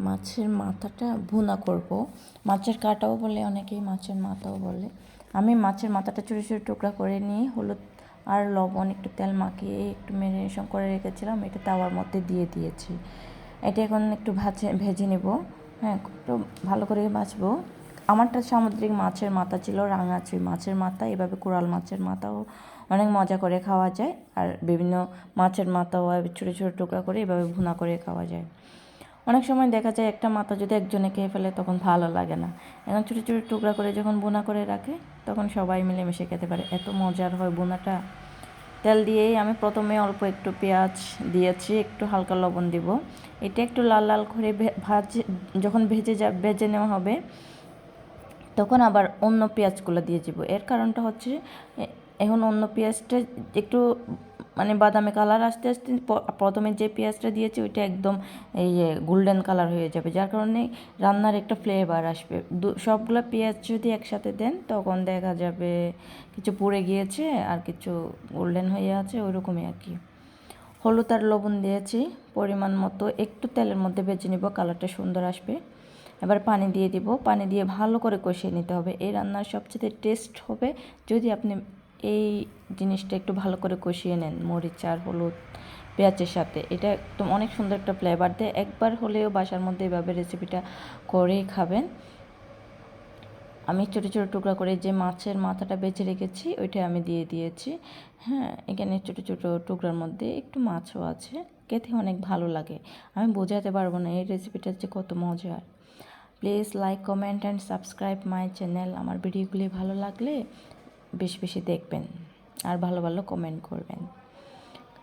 মাছের মাথাটা ভুনা করব। মাছের কাটাও বলে অনেকেই মাছের মাথাও বলে। আমি মাছের মাথাটা ছোটো ছোটো টুকরা করে নিয়ে হলুদ আর লবণ, একটু তেল মাখিয়ে একটু ম্যারিনেশন করে রেখেছিলাম। এটা তাওয়ার মধ্যে দিয়ে দিয়েছি। এটা এখন একটু ভাজে, ভেজে নেব। হ্যাঁ একটু ভালো করে ভাজবো। আমারটা সামুদ্রিক মাছের মাথা ছিল রাঙাচুই মাছের মাথা। এভাবে কোরাল মাছের মাথাও অনেক মজা করে খাওয়া যায়। আর বিভিন্ন মাছের মাথাও ছোটো ছোটো টুকরা করে এভাবে ভুনা করে খাওয়া যায়। অনেক সময় দেখা যায় একটা মাথা যদি একজনে খেয়ে ফেলে তখন ভালো লাগে না। এখন ছোটো ছোটো টুকরা করে যখন বোনা করে রাখে, তখন সবাই মিলেমিশে খেতে পারে। এত মজার হয় বোনাটা। তেল দিয়েই আমি প্রথমে অল্প একটু পেঁয়াজ দিয়েছি, একটু হালকা লবণ দিব। এটা একটু লাল লাল করে ভাজে, যখন ভেজে যা, ভেজে নেওয়া হবে, তখন আবার অন্য পেঁয়াজগুলো দিয়ে দিব। এর কারণটা হচ্ছে এখন অন্য পেঁয়াজটা একটু মানে বাদামি কালার আসতে আসতে প্রথমে যে পেঁয়াজটা দিয়েছি ওইটা একদম এই গোল্ডেন কালার হয়ে যাবে। যার কারণে রান্নার একটা ফ্লেভার আসবে। সবগুলো পেঁয়াজ যদি একসাথে দেন তখন দেখা যাবে কিছু পুড়ে গিয়েছে আর কিছু গোল্ডেন হয়ে আছে ওই রকমই আর কি। হলুদ আর লবণ দিয়েছি, পরিমাণ মতো একটু তেলের মধ্যে বেজে নিব, কালারটা সুন্দর আসবে। এবার পানি দিয়ে দিব। পানি দিয়ে ভালো করে কষিয়ে নিতে হবে। এই রান্নার সবচেয়ে টেস্ট হবে যদি আপনি এই জিনিসটা একটু ভালো করে কষিয়ে নেন। মরিচ আর হলুদ, পেঁয়াজের সাথে। এটা একদম অনেক সুন্দর একটা ফ্লেভার দেয়। একবার হলেও বাসার মধ্যে এভাবে রেসিপিটা করেই খাবেন। আমি ছোটো ছোটো টুকরা করে যে মাছের মাথাটা বেছে রেখেছি, ওইটা আমি দিয়ে দিয়েছি। হ্যাঁ এখানে ছোটো ছোটো টুকরার মধ্যে একটু মাছও আছে। খেতে অনেক ভালো লাগে। আমি বোঝাতে পারব না এই রেসিপিটা যে কত মজার। Please like comment and subscribe my channel আমার ভিডিওগুলি ভালো লাগলে বেশি বেশি দেখবেন আর ভালো ভালো কমেন্ট করবেন।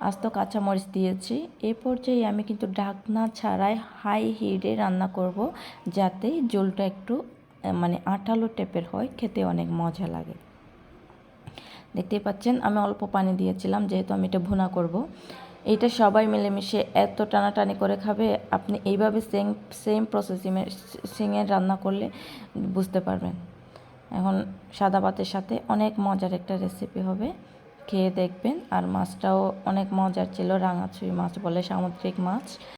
আস্ত কাঁচামরিচ দিয়েছি। এ পর্যায়ে আমি কিন্তু ঢাকনা ছাড়াই হাই হিটে রান্না করব যাতে জলটা একটু মানে আঠালো টেপের হয়, খেতে অনেক মজা লাগে। দেখতেই পাচ্ছেন, আমি অল্প পানি দিয়েছিলাম, যেহেতু আমি এটা ভুনা করব। এইটা সবাই মিলেমিশে এত টানাটানি করে খাবে, আপনি এইভাবে সেম সেম প্রসেসিংয়ে সিংয়ের রান্না করলে বুঝতে পারবেন। এখন সাদা ভাতের সাথে অনেক মজার একটা রেসিপি হবে। খেয়ে দেখবেন। আর মাছটাও অনেক মজার ছিল রাঙাছুই মাছ বলে সামুদ্রিক মাছ।